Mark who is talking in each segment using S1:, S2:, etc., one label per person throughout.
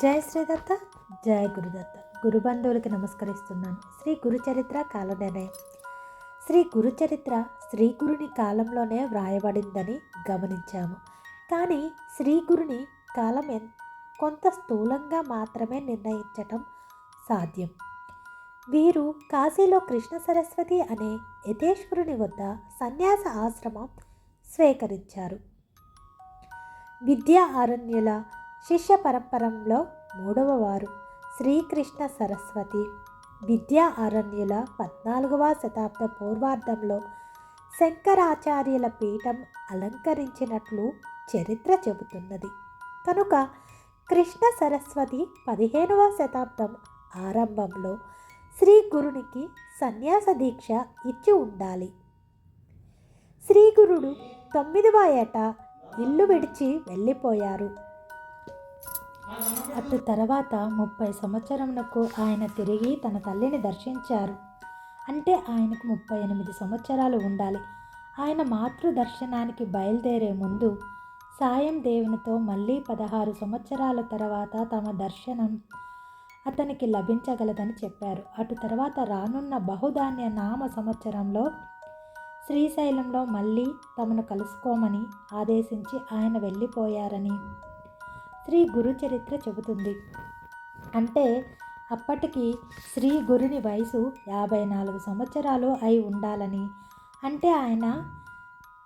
S1: జై శ్రీదత్త జయ గురుదత్త గురుబంధువులకి నమస్కరిస్తున్నాను శ్రీ గురుచరిత్ర కాలనిర్ణయం శ్రీ గురుచరిత్ర శ్రీ గురుని కాలంలోనే వ్రాయబడిందని గమనించాము కానీ శ్రీ గురుని కాలం కొంత స్థూలంగా మాత్రమే నిర్ణయించటం సాధ్యం వీరు కాశీలో కృష్ణ సరస్వతి అనే యథేశ్వరుని వద్ద సన్యాస ఆశ్రమం స్వీకరించారు విద్యా అరణ్యుల శిష్య పరంపరంలో మూడవ వారు శ్రీకృష్ణ సరస్వతి విద్యా అరణ్యుల పద్నాలుగవ శతాబ్ద పూర్వార్ధంలో శంకరాచార్యుల పీఠం అలంకరించినట్లు చరిత్ర చెబుతున్నది కనుక కృష్ణ సరస్వతి పదిహేనవ శతాబ్దం ఆరంభంలో శ్రీ గురునికి సన్యాస దీక్ష ఇచ్చి ఉండాలి శ్రీ గురుడు తొమ్మిదవ ఏట ఇల్లు విడిచి వెళ్ళిపోయారు అటు తర్వాత ముప్పై సంవత్సరమునకు ఆయన తిరిగి తన తల్లిని దర్శించారు అంటే ఆయనకు ముప్పై ఎనిమిది సంవత్సరాలు ఉండాలి ఆయన మాతృ దర్శనానికి బయలుదేరే ముందు సాయం దేవునితో మళ్ళీ పదహారు సంవత్సరాల తర్వాత తమ దర్శనం అతనికి లభించగలదని చెప్పారు అటు తర్వాత రానున్న బహుధాన్య నామ సంవత్సరంలో శ్రీశైలంలో మళ్ళీ తమను కలుసుకోమని ఆదేశించి ఆయన వెళ్ళిపోయారని శ్రీ గురు చరిత్ర చెబుతుంది అంటే అప్పటికి శ్రీ గురుని వయసు యాభై నాలుగు సంవత్సరాలు అయి ఉండాలని అంటే ఆయన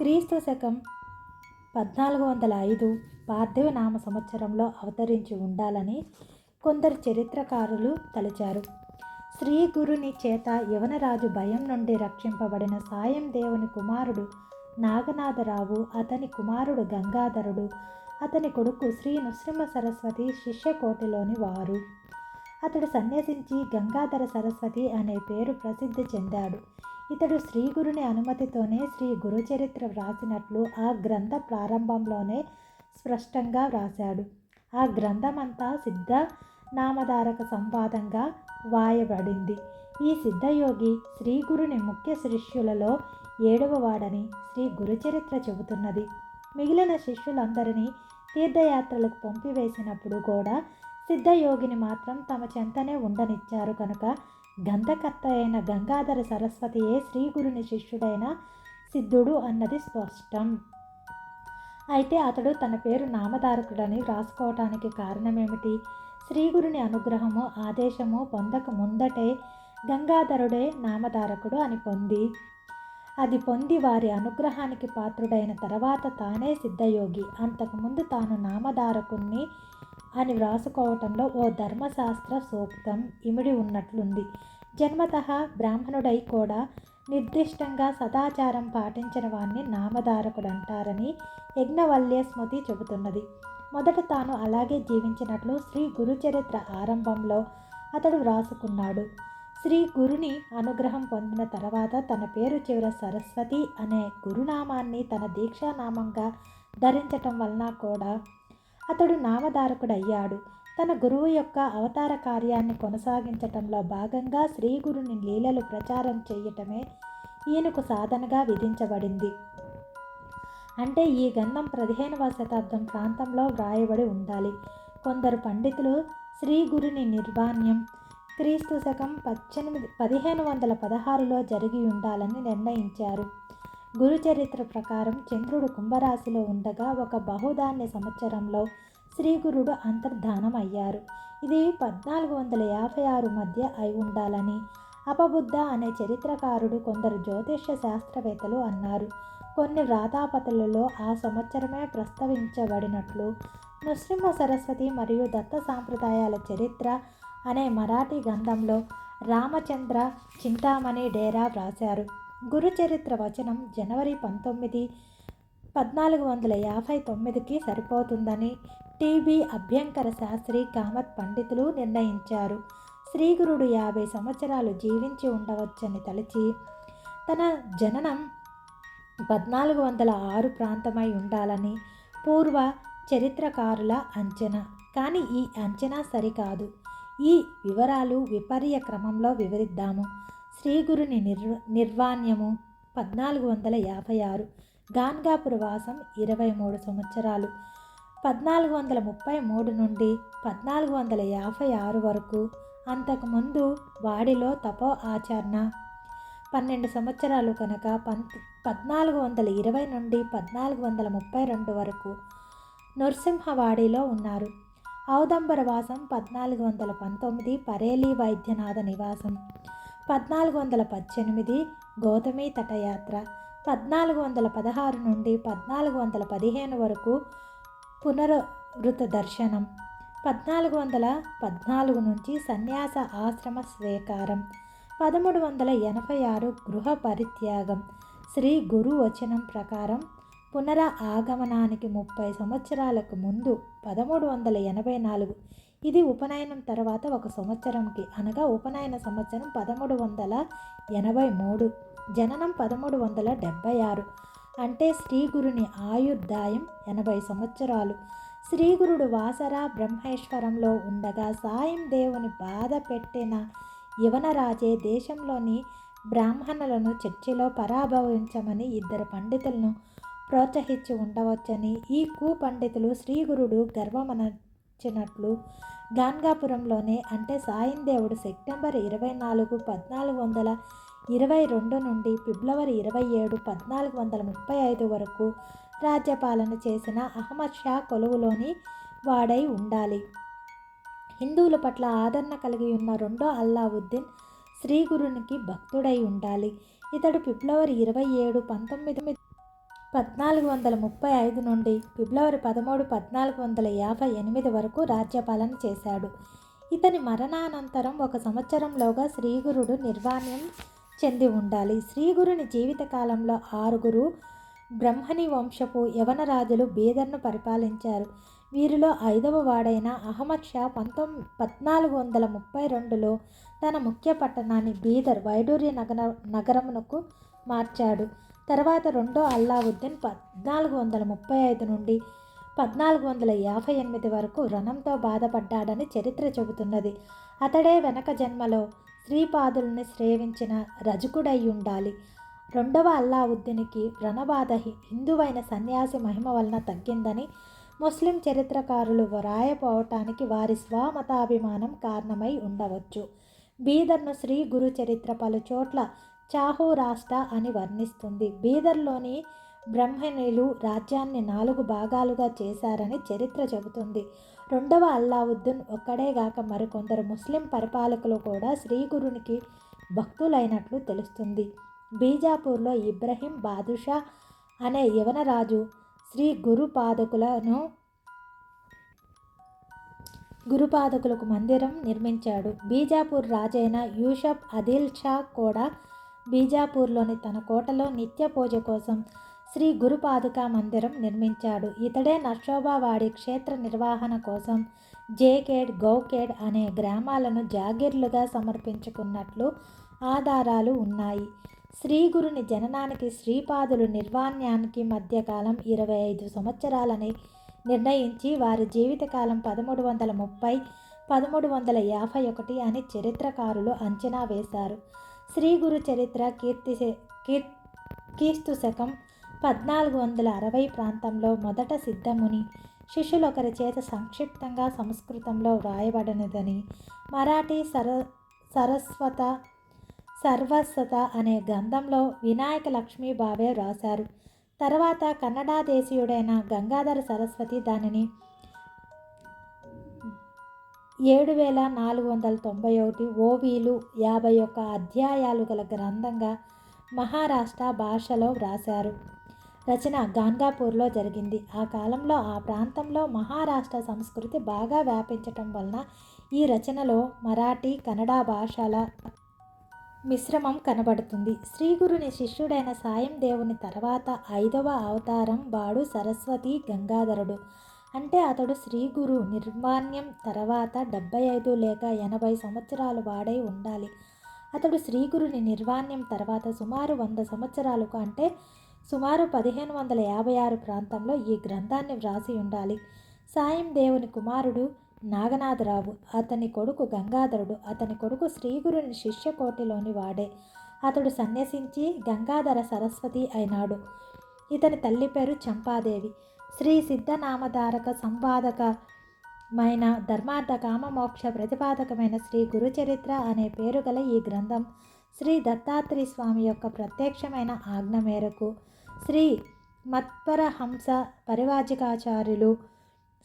S1: క్రీస్తు శకం పద్నాలుగు వందల ఐదు నామ సంవత్సరంలో అవతరించి ఉండాలని కొందరు చరిత్రకారులు తలిచారు శ్రీ గురుని చేత యవనరాజు భయం నుండి రక్షింపబడిన సాయం దేవుని కుమారుడు నాగనాథరావు అతని కుమారుడు గంగాధరుడు అతని కొడుకు శ్రీ నృసింహ సరస్వతి శిష్యకోటిలోని వారు అతడు సన్యసించి గంగాధర సరస్వతి అనే పేరు ప్రసిద్ధి చెందాడు ఇతడు శ్రీ గురుని అనుమతితోనే శ్రీ గురుచరిత్ర వ్రాసినట్లు ఆ గ్రంథ ప్రారంభంలోనే స్పష్టంగా వ్రాశాడు ఆ గ్రంథమంతా సిద్ధ నామధారక సంవాదంగా వాయబడింది ఈ సిద్ధయోగి శ్రీ గురుని ముఖ్య శిష్యులలో ఏడవవాడని శ్రీ గురుచరిత్ర చెబుతున్నది మిగిలిన శిష్యులందరినీ తీర్థయాత్రలకు పంపివేసినప్పుడు కూడా సిద్ధయోగిని మాత్రం తమ చెంతనే ఉండనిచ్చారు కనుక గంధకర్త అయిన గంగాధర సరస్వతియే శ్రీగురుని శిష్యుడైన సిద్ధుడు అన్నది స్పష్టం అయితే అతడు తన పేరు నామధారకుడని రాసుకోవటానికి కారణమేమిటి శ్రీగురుని అనుగ్రహము ఆదేశము పొందక ముందటే గంగాధరుడే నామధారకుడు అని పొంది అది పొంది వారి అనుగ్రహానికి పాత్రుడైన తర్వాత తానే సిద్ధయోగి అంతకుముందు తాను నామధారకుణ్ణి అని వ్రాసుకోవటంలో ఓ ధర్మశాస్త్ర సూక్తం ఇమిడి ఉన్నట్లుంది జన్మత బ్రాహ్మణుడై కూడా నిర్దిష్టంగా సదాచారం పాటించిన వాణ్ణి నామధారకుడంటారని యజ్ఞవల్య స్మృతి చెబుతున్నది మొదట తాను అలాగే జీవించినట్లు శ్రీ గురుచరిత్ర ఆరంభంలో అతడు వ్రాసుకున్నాడు శ్రీ గురుని అనుగ్రహం పొందిన తర్వాత తన పేరు చివర సరస్వతి అనే గురునామాన్ని తన దీక్షానామంగా ధరించటం వలన కూడా అతడు నామధారకుడయ్యాడు తన గురువు యొక్క అవతార కార్యాన్ని కొనసాగించటంలో భాగంగా శ్రీ గురుని లీలలు ప్రచారం చేయటమే ఈయనకు సాధనగా విధించబడింది అంటే ఈ గంధం పదిహేనవ శతాబ్దం ప్రాంతంలో వ్రాయబడి ఉండాలి కొందరు పండితులు శ్రీ గురుని నిర్వాణ్యం క్రీస్తు శకం పద్దెనిమిది పదిహేను వందల పదహారులో జరిగి ఉండాలని నిర్ణయించారు గురు చరిత్ర ప్రకారం చంద్రుడు కుంభరాశిలో ఉండగా ఒక బహుధాన్య సంవత్సరంలో శ్రీగురుడు అంతర్ధానం అయ్యారు ఇది పద్నాలుగు వందల యాభై ఆరు మధ్య అయి ఉండాలని అపబుద్ధ అనే చరిత్రకారుడు కొందరు జ్యోతిష్య శాస్త్రవేత్తలు అన్నారు కొన్ని రాతాపతులలో ఆ సంవత్సరమే ప్రస్తావించబడినట్లు నృసింహ సరస్వతి మరియు దత్త సాంప్రదాయాల చరిత్ర అనే మరాఠీ గ్రంథంలో రామచంద్ర చింతామణి డేరా వ్రాశారు గురుచరిత్ర వచనం జనవరి పంతొమ్మిది పద్నాలుగు వందల యాభై తొమ్మిదికి సరిపోతుందని టీబీ అభ్యంకర శాస్త్రి కామత్ పండితులు నిర్ణయించారు శ్రీగురుడు యాభై సంవత్సరాలు జీవించి ఉండవచ్చని తలచి తన జననం పద్నాలుగు వందల ఆరు ప్రాంతమై ఉండాలని పూర్వ చరిత్రకారుల అంచనా కానీ ఈ అంచనా సరికాదు ఈ వివరాలు విపర్య క్రమంలో వివరిద్దాము శ్రీగురుని నిర్ నిర్వాణ్యము పద్నాలుగు వందల యాభై ఆరు గాన్గాపుర వాసం ఇరవై మూడు సంవత్సరాలు పద్నాలుగు వందల ముప్పై మూడు నుండి పద్నాలుగు వందల యాభై ఆరు వరకు అంతకుముందు వాడిలో తపో ఆచరణ పన్నెండు సంవత్సరాలు కనుక పన్ పద్నాలుగు వందల ఇరవై నుండి పద్నాలుగు వందల ముప్పై రెండు వరకు నరసింహవాడిలో ఉన్నారు ఔదంబరవాసం పద్నాలుగు వందల పంతొమ్మిది పరేలీ వైద్యనాథ నివాసం పద్నాలుగు వందల పద్దెనిమిది గౌతమి తటయాత్ర పద్నాలుగు వందల పదహారు నుండి పద్నాలుగు వందల పదిహేను వరకు పునరువృత దర్శనం పద్నాలుగు వందల పద్నాలుగు నుంచి సన్యాస ఆశ్రమ స్వీకారం పదమూడు వందల ఎనభై ఆరు గృహ పరిత్యాగం శ్రీ గురు వచనం ప్రకారం పునర ఆగమనానికి ముప్పై సంవత్సరాలకు ముందు పదమూడు వందల ఎనభై నాలుగు ఇది ఉపనయనం తర్వాత ఒక సంవత్సరంకి అనగా ఉపనయన సంవత్సరం పదమూడు వందల ఎనభై మూడు జననం పదమూడు వందల డెబ్భై ఆరు అంటే శ్రీగురుని ఆయుర్దాయం ఎనభై సంవత్సరాలు శ్రీగురుడు వాసరా బ్రహ్మేశ్వరంలో ఉండగా సాయం దేవుని బాధ పెట్టిన యువనరాజే దేశంలోని బ్రాహ్మణులను చర్చిలో పరాభవించమని ఇద్దరు పండితులను ప్రోత్సహించి ఉండవచ్చని ఈ కుపండితులు శ్రీగురుడు గర్వమనచినట్లు గాన్గాపురంలోనే అంటే సాయిందేవుడు సెప్టెంబర్ ఇరవై నాలుగు పద్నాలుగు వందల ఇరవై రెండు నుండి ఫిబ్రవరి ఇరవై ఏడు పద్నాలుగు వందల ముప్పై ఐదు వరకు రాజ్యపాలన చేసిన అహ్మద్ షా కొలువులోని వాడై ఉండాలి హిందువుల పట్ల ఆదరణ కలిగి ఉన్న రెండో అల్లావుద్దీన్ శ్రీగురునికి భక్తుడై ఉండాలి ఇతడు ఫిబ్రవరి ఇరవై ఏడు పంతొమ్మిది పద్నాలుగు వందల ముప్పై ఐదు నుండి ఫిబ్రవరి పదమూడు పద్నాలుగు వందల యాభై ఎనిమిది వరకు రాజ్యపాలన చేశాడు ఇతని మరణానంతరం ఒక సంవత్సరంలోగా శ్రీగురుడు నిర్వాణ్యం చెంది ఉండాలి శ్రీగురుని జీవితకాలంలో ఆరుగురు బ్రహ్మని వంశపు యవనరాజులు బీదర్ను పరిపాలించారు వీరిలో ఐదవ వాడైన అహ్మద్ షా పంతొమ్ పద్నాలుగు వందల ముప్పై రెండులో తన ముఖ్య పట్టణాన్ని బీదర్ వైడూర్య నగర నగరమునకు మార్చాడు తర్వాత రెండో అల్లావుద్దీన్ పద్నాలుగు వందల ముప్పై ఐదు నుండి పద్నాలుగు వందల యాభై ఎనిమిది వరకు రణంతో బాధపడ్డాడని చరిత్ర చెబుతున్నది అతడే వెనక జన్మలో శ్రీపాదుల్ని శ్రేవించిన రజకుడై ఉండాలి రెండవ అల్లావుద్దీనికి రణబాధ హిందువైన సన్యాసి మహిమ వలన తగ్గిందని ముస్లిం చరిత్రకారులు వ్రాయపోవటానికి వారి స్వమతాభిమానం కారణమై ఉండవచ్చు బీదర్ను శ్రీ గురు చరిత్ర పలు చోట్ల చాహో రాష్ట్ర అని వర్ణిస్తుంది బీదర్లోని బ్రహ్మణులు రాజ్యాన్ని నాలుగు భాగాలుగా చేశారని చరిత్ర చెబుతుంది రెండవ అల్లావుద్దీన్ ఒక్కడేగాక మరికొందరు ముస్లిం పరిపాలకులు కూడా శ్రీగురునికి భక్తులైనట్లు తెలుస్తుంది బీజాపూర్లో ఇబ్రహీం బాదుషా అనే యవనరాజు శ్రీ గురుపాదకులను గురుపాదకులకు మందిరం నిర్మించాడు బీజాపూర్ రాజైన యూషఫ్ అదిల్ షా కూడా బీజాపూర్లోని తన కోటలో నిత్య పూజ కోసం శ్రీ గురుపాదుక మందిరం నిర్మించాడు ఇతడే నర్షోబావాడి క్షేత్ర నిర్వహణ కోసం జేకేడ్ గౌకేడ్ అనే గ్రామాలను జాగీర్లుగా సమర్పించుకున్నట్లు ఆధారాలు ఉన్నాయి శ్రీగురుని జననానికి శ్రీపాదులు నిర్వాణ్యానికి మధ్యకాలం ఇరవై ఐదు సంవత్సరాలని నిర్ణయించి వారి జీవితకాలం పదమూడు వందల ముప్పై పదమూడు వందల యాభై ఒకటి అని చరిత్రకారులు అంచనా వేశారు శ్రీ గురు చరిత్ర కీర్తి కీర్తు శకం పద్నాలుగు వందల అరవై ప్రాంతంలో మొదట సిద్ధముని శిష్యులొకరి చేత సంక్షిప్తంగా సంస్కృతంలో వ్రాయబడినదని మరాఠీ సర సరస్వత సర్వస్వత అనే గ్రంథంలో వినాయక లక్ష్మీ బావే వ్రాశారు తర్వాత కన్నడ దేశీయుడైన గంగాధర సరస్వతి దానిని ఏడు వేల నాలుగు వందల తొంభై ఒకటి ఓవీలు యాభై ఒక్క అధ్యాయాలు గల గ్రంథంగా మహారాష్ట్ర భాషలో వ్రాశారు రచన గాంగాపూర్లో జరిగింది ఆ కాలంలో ఆ ప్రాంతంలో మహారాష్ట్ర సంస్కృతి బాగా వ్యాపించటం వలన ఈ రచనలో మరాఠీ కన్నడ భాషల మిశ్రమం కనబడుతుంది శ్రీ గురుని శిష్యుడైన సాయం దేవుని తర్వాత ఐదవ అవతారం వాడు సరస్వతి గంగాధరుడు అంటే అతడు శ్రీ గురు నిర్మాణ్యం తర్వాత డెబ్బై ఐదు లేక ఎనభై సంవత్సరాలు వాడై ఉండాలి అతడు శ్రీ గురుని నిర్వాణ్యం తర్వాత సుమారు వంద సంవత్సరాలకు అంటే సుమారు పదిహేను వందల యాభై ఆరు ప్రాంతంలో ఈ గ్రంథాన్ని వ్రాసి ఉండాలి సాయం దేవుని కుమారుడు నాగనాథరావు అతని కొడుకు గంగాధరుడు అతని కొడుకు శ్రీగురుని శిష్యకోటిలోని వాడే అతడు సన్యసించి గంగాధర సరస్వతి అయినాడు ఇతని తల్లి పేరు చంపాదేవి శ్రీ సిద్ధనామధారక సంపాదకమైన ధర్మార్థ కామమోక్ష ప్రతిపాదకమైన శ్రీ గురుచరిత్ర అనే పేరు గల ఈ గ్రంథం శ్రీ దత్తాత్రేయ స్వామి యొక్క ప్రత్యక్షమైన ఆజ్ఞ మేరకు శ్రీ మత్పరహంస పరివాజికాచార్యులు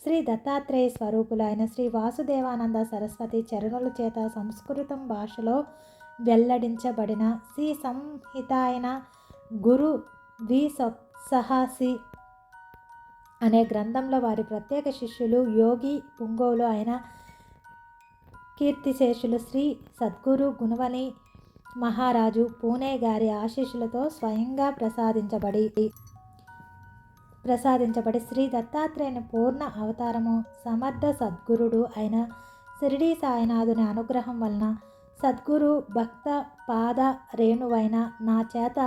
S1: శ్రీ దత్తాత్రేయ స్వరూపులైన శ్రీ వాసుదేవానంద సరస్వతి చరణుల చేత సంస్కృతం భాషలో వెల్లడించబడిన శ్రీ సంహిత అయిన గురు వి సహసి అనే గ్రంథంలో వారి ప్రత్యేక శిష్యులు యోగి పుంగోలు అయిన కీర్తిశేషులు శ్రీ సద్గురు గుణవని మహారాజు పూణే గారి ఆశీస్సులతో స్వయంగా ప్రసాదించబడి ప్రసాదించబడి శ్రీ దత్తాత్రేయుని పూర్ణ అవతారము సమర్థ సద్గురుడు అయిన శిరిడి సాయినాథుని అనుగ్రహం వలన సద్గురు భక్త పాద రేణువైన నా చేత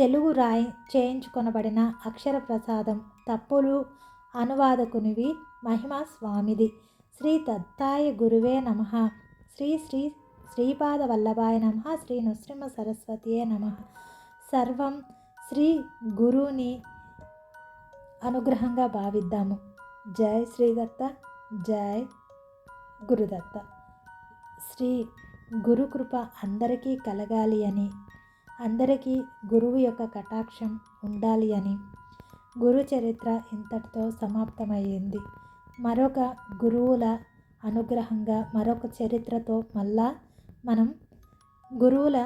S1: తెలుగు రాయి చేయించుకొనబడిన అక్షర ప్రసాదం తప్పులు అనువాదకునివి మహిమా స్వామిది శ్రీ దత్తాయ గురువే నమ శ్రీ శ్రీ శ్రీపాద వల్లభాయ నమ శ్రీ నృసింహ సరస్వతియే నమ సర్వం శ్రీ గురువుని అనుగ్రహంగా భావిద్దాము జై శ్రీదత్త జై గురుదత్త శ్రీ గురుకృప అందరికీ కలగాలి అని అందరికీ గురువు యొక్క కటాక్షం ఉండాలి అని గురు చరిత్ర ఇంతటితో సమాప్తమయ్యింది మరొక గురువుల అనుగ్రహంగా మరొక చరిత్రతో మళ్ళా మనం గురువుల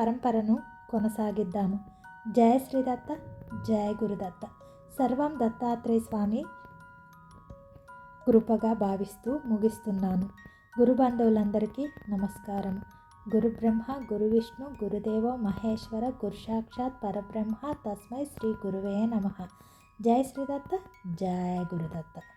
S1: పరంపరను కొనసాగిద్దాము జయ శ్రీదత్త జయ గురుదత్త సర్వం దత్తాత్రేయ స్వామి కృపగా భావిస్తూ ముగిస్తున్నాను గురు బంధువులందరికీ నమస్కారం గురు బ్రహ్మ గురు విష్ణు గురుదేవ మహేశ్వర గురు సాక్షాత్ పరబ్రహ్మ తస్మై శ్రీ గురువే నమ జై శ్రీదత్త జయ గురుదత్త